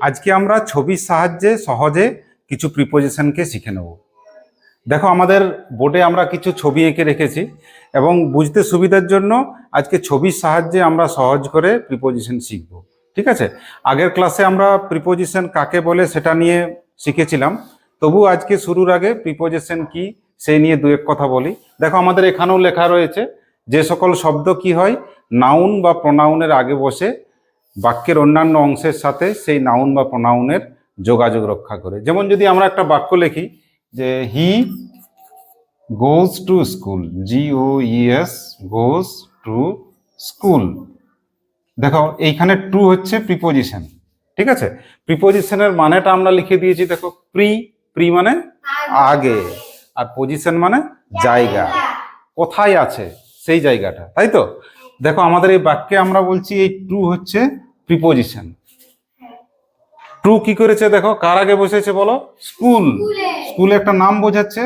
আজকে আমরা ছবির সাহায্যে সহজে কিছু প্রিপোজিশনকে শিখে নেব। দেখো, আমাদের বোর্ডে আমরা কিছু ছবি এঁকে রেখেছি এবং বুঝতে সুবিধার জন্য আজকে ছবির সাহায্যে আমরা সহজ করে প্রিপোজিশন শিখব, ঠিক আছে? আগের ক্লাসে আমরা প্রিপোজিশন কাকে বলে সেটা নিয়ে শিখেছিলাম, তবু আজকে শুরুর আগে প্রিপোজিশন কি সেই নিয়ে দু এক কথা বলি। দেখো, আমাদের এখানেও লেখা রয়েছে, যে সকল শব্দ কি হয় নাউন বা প্রোনাউনের আগে বসে বাক্যের অন্যান্য অংশের সাথে সেই নাউন বা প্রনাউনের যোগাযোগ রক্ষা করে। যেমন যদি আমরা একটা বাক্য লিখি যে he goes to school G O ES goes to school দেখো, এইখানে টু হচ্ছে প্রিপোজিশন ঠিক আছে? প্রিপোজিশনের মানেটা আমরা লিখে দিয়েছি, দেখো প্রি প্রি মানে আগে, আর পজিশন মানে জায়গা। কোথায় আছে? সেই জায়গাটা, তাই তো? দেখো আমাদের এই বাক্যে আমরা বলছি এই টু হচ্ছে প্রিপোজিশন টু কি করেছে দেখো? কার আগে বসেছে বলো? স্কুল স্কুলে একটা নাম বোঝাচ্ছে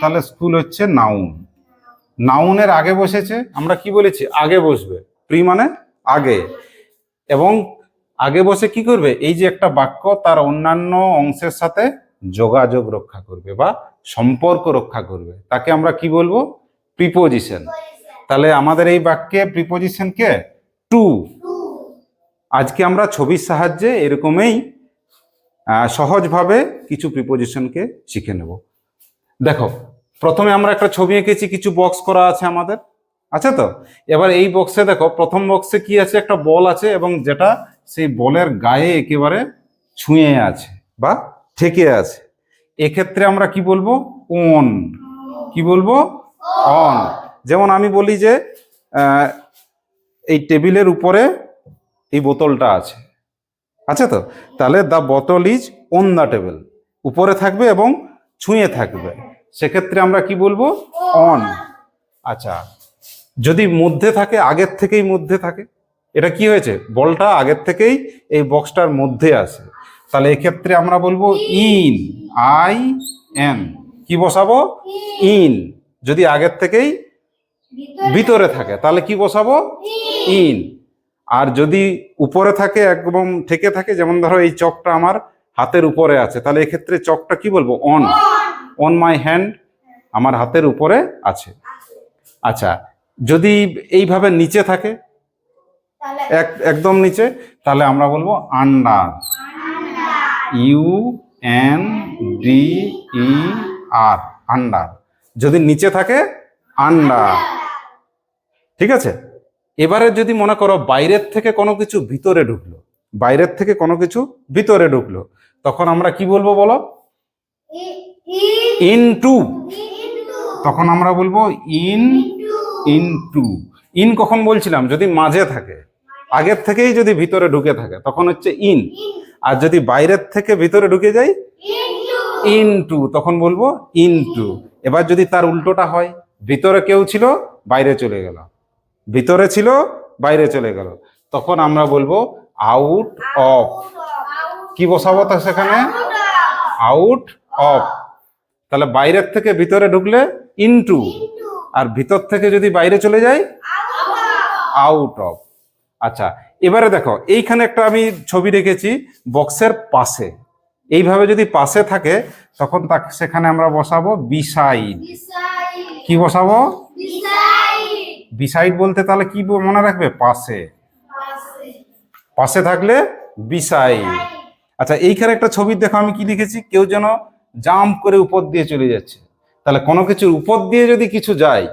তাহলে স্কুল হচ্ছে নাউন নাউনের আগে বসেছে আমরা কি বলেছি? আগে বসবে। প্রি মানে আগে। এবং আগে বসে কি করবে? এই যে একটা বাক্য তার অন্যান্য অংশের সাথে যোগাযোগ রক্ষা করবে বা সম্পর্ক রক্ষা করবে। তাকে আমরা কি বলব? প্রিপোজিশন তাহলে আমাদের এই বাক্যে প্রিপোজিশন কে? টু আজকে আমরা ছবির সাহায্যে এরকমই সহজভাবে কিছু প্রিপোজিশনকে শিখে নেব। দেখো, প্রথমে আমরা একটা ছবি এঁকেছি, কিছু বক্স করা আছে আমাদের। আছে তো? এবার এই বক্সে দেখো, প্রথম বক্সে কি আছে? একটা বল আছে এবং যেটা সেই বলের গায়ে একেবারে ছুঁয়ে আছে বা ঠেকে আছে। এক্ষেত্রে আমরা কি বলব? অন কি বলব? অন যেমন আমি বলি যে এই টেবিলের উপরে এই বোতলটা আছে। আছে তো? তাহলে দ্য বোতল ইজ অন দ্য টেবিল উপরে থাকবে এবং ছুঁয়ে থাকবে। সেক্ষেত্রে আমরা কি বলব? অন আচ্ছা যদি মধ্যে থাকে আগের থেকেই মধ্যে থাকে এটা কি হয়েছে? বলটা আগের থেকেই এই বক্সটার মধ্যে আছে। তাহলে এক্ষেত্রে আমরা বলব ইন আই এন কি বসাবো? ইন যদি আগের থেকেই ভিতরে থাকে। তাহলে কি বসাবো? ইন। আর যদি উপরে থাকে একদম থেকে থাকে যেমন ধরো এই চকটা আমার হাতের উপরে আছে তাহলে এক্ষেত্রে চকটা কি বলব? অন। অন। মাই হ্যান্ড আমার হাতের উপরে আছে। আচ্ছা যদি এইভাবে নিচে থাকে এক একদম নিচে তাহলে আমরা বলব under U N D E R under. যদি নিচে থাকে আন্ডার। ঠিক আছে? এবারে যদি মনে করো বাইরের থেকে কোনো কিছু ভিতরে ঢুকলো, বাইরের থেকে কোনো কিছু ভিতরে ঢুকলো, তখন আমরা কি বলব বলো? ইন টু তখন আমরা বলব ইন ইন টু ইন কখন বলছিলাম? যদি মাঝে থাকে, আগের থেকেই যদি ভিতরে ঢুকে থাকে, তখন হচ্ছে ইন আর যদি বাইরের থেকে ভিতরে ঢুকে যাই ইন টু তখন বলব ইন টু এবার যদি তার উল্টোটা হয়, ভিতরে কেউ ছিল, বাইরে চলে গেল। ভিতরে ছিল, বাইরে চলে গেল। তখন আমরা বলব আউট অফ কি বসাবো তা সেখানে? আউট অফ তাহলে বাইরের থেকে ভিতরে ঢুকলে ইনটু আর ভিতর থেকে যদি বাইরে চলে যায় আউট অফ আচ্ছা এবারে দেখো, এইখানে একটা আমি ছবি রেখেছি বক্সের পাশে। এইভাবে যদি পাশে থাকে, তখন তাকে সেখানে আমরা বসাবো বিসাইড কি বসাবো? বিসাইড বলতে তাহলে কি মনে রাখবে? পাশে। পাশে থাকলে বিসাইড আচ্ছা এইখানে একটা ছবি দেখো, আমি কি লিখেছি? কেউ যেন জাম্প করে উপর দিয়ে চলে যাচ্ছে। তাহলে কোনো কিছুর উপর দিয়ে যদি কিছু যায়,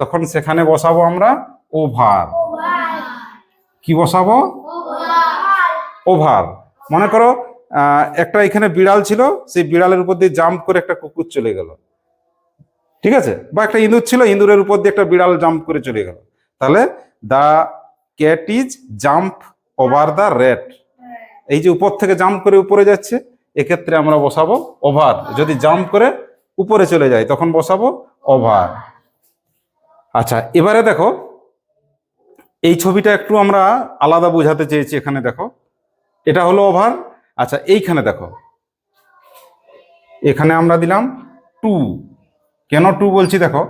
তখন সেখানে বসাবো আমরা ওভার। কি বসাবো? ওভার। মনে করো একটা এখানে বিড়াল ছিল, সেই বিড়ালের উপর দিয়ে জাম্প করে একটা কুকুর চলে গেল। ঠিক আছে? বা একটা ইঁদুর ছিল, ইঁদুরের উপর দিয়ে একটা বিড়াল জাম্প করে চলে গেল। তাহলে the cat is jump over the rat এই যে উপর থেকে জাম্প করে উপরে যাচ্ছে, এক্ষেত্রে আমরা বসাবো ওভার যদি জাম্প করে উপরে চলে যায়, তখন বসাবো ওভার আচ্ছা এবারে দেখো, এই ছবিটা একটু আমরা আলাদা বোঝাতে চেয়েছি এখানে, দেখো। এটা হলো ওভার আচ্ছা এইখানে দেখো। এখানে আমরা দিলাম টু কেন টু বলছি দেখো?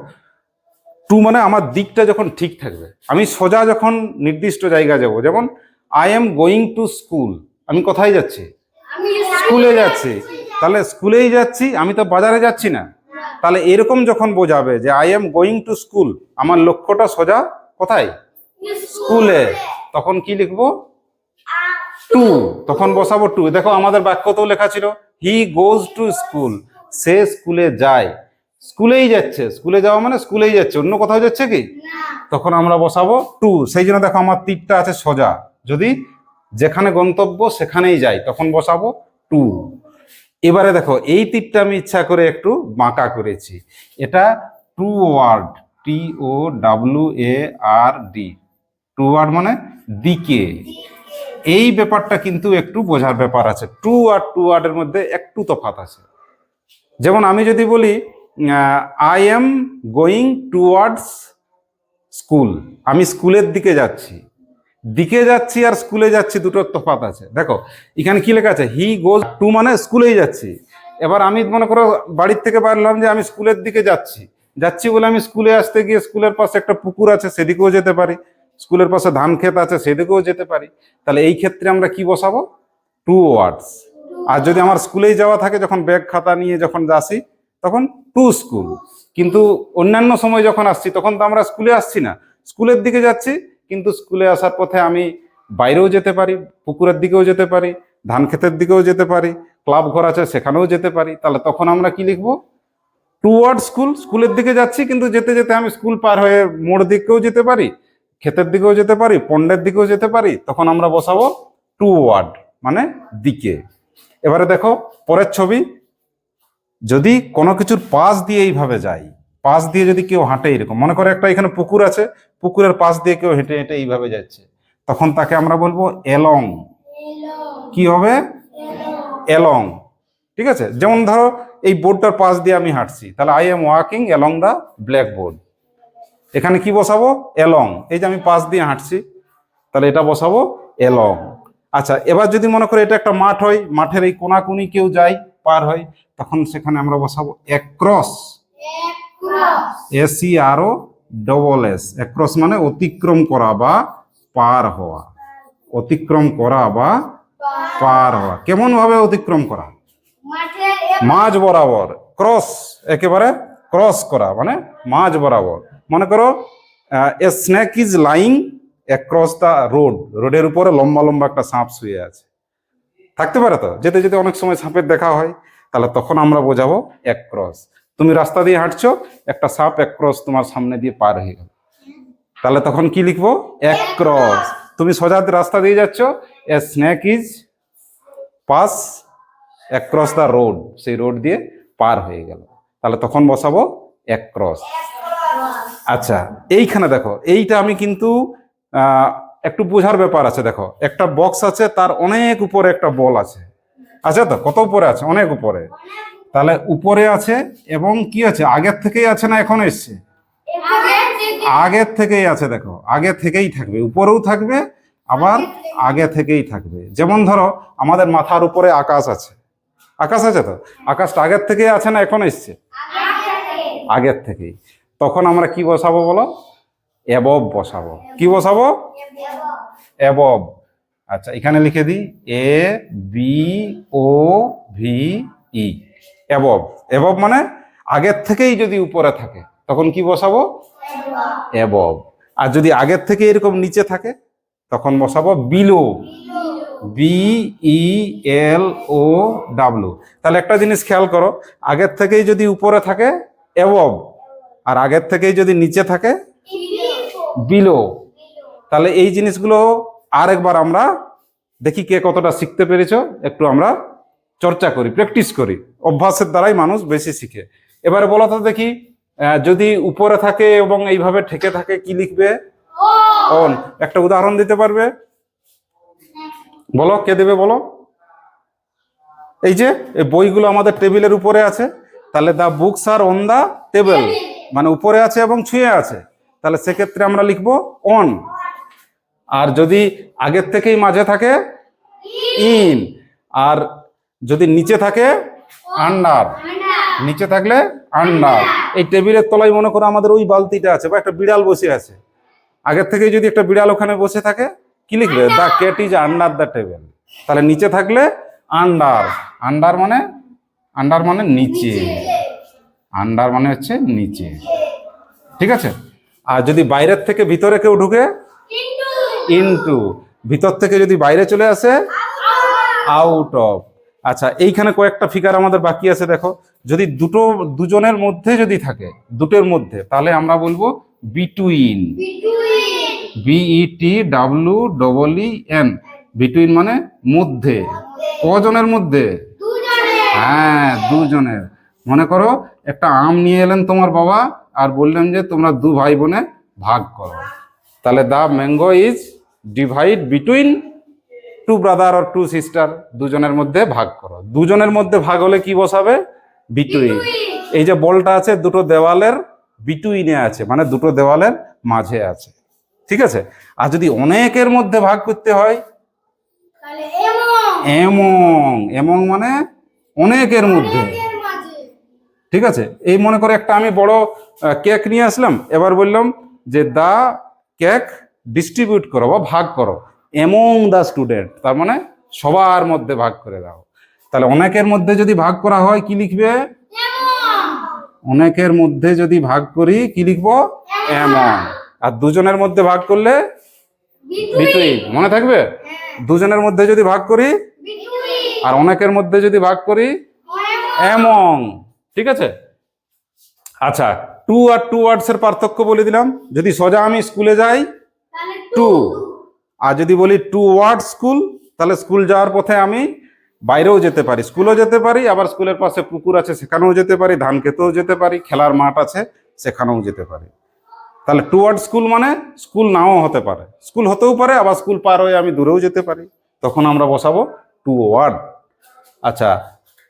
টু মানে আমার দিকটা যখন ঠিক থাকবে। আমি সোজা যখন নির্দিষ্ট জায়গা যাব যেমন I am going to school আমি কোথায় যাচ্ছি? স্কুলে যাচ্ছি। তাহলে স্কুলেই যাচ্ছি আমি তো বাজারে যাচ্ছি না। তাহলে এরকম যখন বোঝাবে যে I am going to school আমার লক্ষ্যটা সোজা কোথায়? স্কুলে। তখন কি লিখব? টু তখন বসাবো টু দেখো আমাদের বাক্যতেও লেখা ছিল হি গোজ টু স্কুল সে স্কুলে যায়। স্কুলেই যাচ্ছে। স্কুলে যাওয়া মানে স্কুলেই যাচ্ছে। অন্য কোথাও যাচ্ছে কি? তখন আমরা বসাবো টু। সেই জন্য দেখো আমার তীরটা আছে সোজা। যদি যেখানে গন্তব্য সেখানেই যাই তখন বসাবো টু। এবারে দেখো এই তীরটা আমি ইচ্ছা করে একটু বাঁকা করেছি। এটা toward T O W A R D. Toward মানে দিকে এই ব্যাপারটা কিন্তু একটু বোঝার ব্যাপার আছে। টু আর টু ওয়ার্ডের মধ্যে একটু তফাৎ আছে। যেমন আমি যদি বলি I am going towards school আমি স্কুলের দিকে যাচ্ছি। দিকে যাচ্ছি আর স্কুলে যাচ্ছি দুটোর তফাৎ আছে। দেখো, এখানে কি লেখা আছে? হি গোজ টু মানে স্কুলেই যাচ্ছি। এবার আমি মনে করো বাড়ির থেকে বাড়লাম যে আমি স্কুলের দিকে যাচ্ছি। যাচ্ছি বলে আমি স্কুলে আসতে গিয়ে স্কুলের পাশে একটা পুকুর আছে, সেদিকেও যেতে পারি। স্কুলের পাশে ধান ক্ষেত আছে, সেদিকেও যেতে পারি। তাহলে এই ক্ষেত্রে আমরা কি বসাবো? টু ওয়ার্ডস আর যদি আমার স্কুলেই যাওয়া থাকে, যখন ব্যাগ খাতা নিয়ে যখন আসি তখন টু স্কুল কিন্তু অন্যান্য সময় যখন আসছি, তখন তো আমরা স্কুলে আসছি না। স্কুলের দিকে যাচ্ছি, কিন্তু স্কুলে আসার পথে আমি বাইরেও যেতে পারি, পুকুরের দিকেও যেতে পারি, ধান ক্ষেতের দিকেও যেতে পারি, ক্লাব ঘর আছে সেখানেও যেতে পারি। তাহলে তখন আমরা কি লিখব? টুয়ার্ড স্কুল স্কুলের দিকে যাচ্ছি, কিন্তু যেতে যেতে আমি স্কুল পার হয়ে মোড় দিকেও যেতে পারি, ক্ষেতের দিকেও যেতে পারি পন্ডের দিকেও যেতে পারি, তখন আমরা বসাবো টু ওয়ার্ড মানে দিকে। এবারে দেখো, পরের ছবি যদি কোনো কিছুর পাশ দিয়ে এইভাবে যাই পাশ দিয়ে যদি কেউ হাঁটে এরকম মনে করে একটা এখানে পুকুর আছে পুকুরের পাশ দিয়ে কেউ হেঁটে হেঁটে এইভাবে যাচ্ছে তখন তাকে আমরা বলব এলং। কি হবে? এলং। ঠিক আছে? যেমন ধরো এই বোর্ডটার পাশ দিয়ে আমি হাঁটছি তাহলে I am walking along the blackboard এখানে কি বসাবো? এলং। এই যে আমি পাশ দিয়ে হাঁটছি তাহলে এটা বসাবো এলং। আচ্ছা এবার যদি মনে করে এটা একটা মাঠ হয় মাঠের এই কোনাকুনি কেউ যায় পার হয়, তখন সেখানে আমরা বসাবো across A C R O double S across মানে অতিক্রম করা বা পার হওয়া। অতিক্রম করা বা পার হওয়া। কেমন ভাবে অতিক্রম করা? মাঝ বরাবর। ক্রস, একেবারে ক্রস করা মানে মাঝ বরাবর। মনে করো a snake is lying across the road রোডের উপরে লম্বা লম্বা একটা সাপ শুয়ে আছে। থাকতে পারে তো? যেতে যেতে অনেক সময় সাপের দেখা হয় তাহলে তখন আমরা বোঝাবো এক ক্রস। তুমি রাস্তা দিয়ে হাঁটছো একটা সাপ এক ক্রস তোমার সামনে দিয়ে পার হয়ে গেল। তাহলে তখন কি লিখব? এক ক্রস। তুমি সোজা রাস্তা দিয়ে যাচ্ছ a snake is pass across the road সেই রোড দিয়ে পার হয়ে গেল। তাহলে তখন বসাবো এক ক্রস। আচ্ছা এইখানে দেখো এইটা আমি কিন্তু একটু বোঝার ব্যাপার আছে, দেখো। একটা বক্স আছে, তার অনেক উপরে একটা বল আছে। আছে তো? কত উপরে আছে? অনেক উপরে। তাহলে উপরে আছে এবং কি আছে? আগের থেকেই আছে না এখন এসছে? আগের থেকেই আছে, দেখো। আগে থেকেই থাকবে। উপরেও থাকবে, আবার আগে থেকেই থাকবে। যেমন ধরো, আমাদের মাথার উপরে আকাশ আছে। আকাশ আছে তো? আকাশটা আগের থেকেই আছে না এখন এসছে? আগের থেকেই। তখন আমরা কি বসাবো বলো? এবব বসাবো। কি বসাবো? এবব আচ্ছা এখানে লিখে দিই। A B O V E এবব এবব মানে আগের থেকেই যদি উপরে থাকে, তখন কি বসাবো? এবব আর যদি আগের থেকে এরকম নিচে থাকে, তখন বসাবো below B E L O W তাহলে একটা জিনিস খেয়াল করো, আগের থেকেই যদি উপরে থাকে এবব আর আগের থেকেই যদি নিচে থাকে বিলো তাহলে এই জিনিসগুলো আরেকবার আমরা দেখি কে কতটা শিখতে পেরেছ একটু আমরা চর্চা করি প্র্যাকটিস করি। অভ্যাসের দ্বারাই মানুষ বেশি শিখে। এবারে বলো তো দেখি যদি উপরে থাকে এবং এইভাবে ঠেকে থাকে কি লিখবে? অন একটা উদাহরণ দিতে পারবে? বলো কে দেবে বলো? এই যে এই বইগুলো আমাদের টেবিলের উপরে আছে। তাহলে the books are on the table মানে উপরে আছে এবং ছুঁয়ে আছে। তাহলে সেক্ষেত্রে আমরা লিখব অন আর যদি আগের থেকেই মাঝে থাকে ইন আর যদি নিচে থাকে আন্ডার নিচে থাকলে আন্ডার এই টেবিলের তলায় মনে করো আমাদের ওই বালতিটা আছে বা একটা বিড়াল বসে আছে। আগের থেকেই যদি একটা বিড়াল ওখানে বসে থাকে, কি লিখবে? The cat is under the table তাহলে নিচে থাকলে আন্ডার আন্ডার মানে আন্ডার মানে নিচে। আন্ডার মানে হচ্ছে নিচে। ঠিক আছে? আর যদি বাইরের থেকে ভিতরে কেউ ঢুকে? ইনটু ভিতর থেকে যদি বাইরে চলে আসে? আউট অফ আচ্ছা এইখানে কয়েকটা ফিগার আমাদের বাকি আছে দেখো। যদি দুটো দুজনের মধ্যে যদি থাকে দুটোর মধ্যে তাহলে আমরা বলব between B E T W double E N between মানে মধ্যে। কজনের মধ্যে? হ্যাঁ দুজনের। মনে করো একটা আম নিয়ে এলেন তোমার বাবা আর বললাম যে তোমরা দু ভাই বোনে ভাগ করো। তাহলে the mango is divide between two brother R two sister দুজনের মধ্যে ভাগ করো। দুজনের মধ্যে ভাগ হলে কি বসাবে? বিটুইন। এই যে বলটা আছে দুটো দেওয়ালের বিটুইনে আছে মানে দুটো দেওয়ালের মাঝে আছে। ঠিক আছে? আর যদি অনেকের মধ্যে ভাগ করতে হয়? এমং এমং মানে অনেকের মধ্যে। ঠিক আছে? এই মনে করে একটা আমি বড় কেক নিয়ে আসলাম এবার বললাম যে দা কেক ডিস্ট্রিবিউট করো বা ভাগ করো। এমং দা স্টুডেন্ট তার মানে সবার মধ্যে ভাগ করে দাও। তাহলে অনেকের মধ্যে যদি ভাগ করা হয় কি লিখবে? অনেকের মধ্যে যদি ভাগ করি কি লিখব? এমন আর দুজনের মধ্যে ভাগ করলে? বিটুইন মনে থাকবে? দুজনের মধ্যে যদি ভাগ করি? আর অনেকের মধ্যে যদি ভাগ করি? এমং ঠিক আছে? আচ্ছা টু আর টু ওয়ার্ডস এর পার্থক্য বলে দিলাম। যদি সোজা আমি স্কুলে যাই টু আর যদি বলি টু ওয়ার্ড স্কুল তাহলে স্কুল যাওয়ার পথে আমি বাইরেও যেতে পারি। স্কুলও যেতে পারি আবার স্কুলের পাশে পুকুর আছে সেখানেও যেতে পারি ধান খেতেও যেতে পারি খেলার মাঠ আছে সেখানেও যেতে পারি। তাহলে টু ওয়ার্ড স্কুল মানে স্কুল নাও হতে পারে। স্কুল হতেও পারে আবার স্কুল পার হয়ে আমি দূরেও যেতে পারি। তখন আমরা বসাবো টু ওয়ার্ড আচ্ছা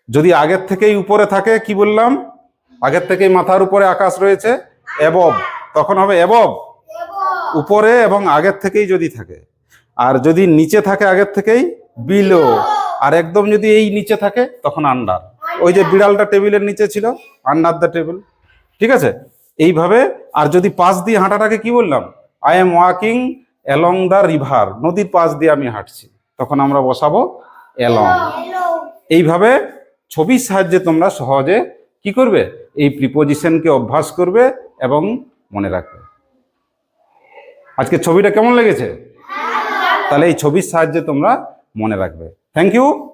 যদি আগের থেকেই উপরে থাকে কি বললাম? আগের থেকেই মাথার উপরে আকাশ রয়েছে এবব তখন হবে এবব উপরে এবং আগের থেকেই যদি থাকে। আর যদি নিচে থাকে আগের থেকেই বিলো আর একদম যদি এই নিচে থাকে তখন আন্ডার ওই যে বিড়ালটা টেবিলের নিচে ছিল আন্ডার দ্য টেবিল ঠিক আছে? এইভাবে আর যদি পাশ দিয়ে হাঁটাটাকে কি বললাম? I am walking along the river নদীর পাশ দিয়ে আমি হাঁটছি। তখন আমরা বসাবো অ্যালং এইভাবে ছবির সাহায্যে তোমরা সহজে কি করবে? এই প্রিপোজিশনকে অভ্যাস করবে এবং মনে রাখবে। আজকে ছবিটা কেমন লেগেছে? তাহলে এই ছবির সাহায্যে তোমরা মনে রাখবে। Thank you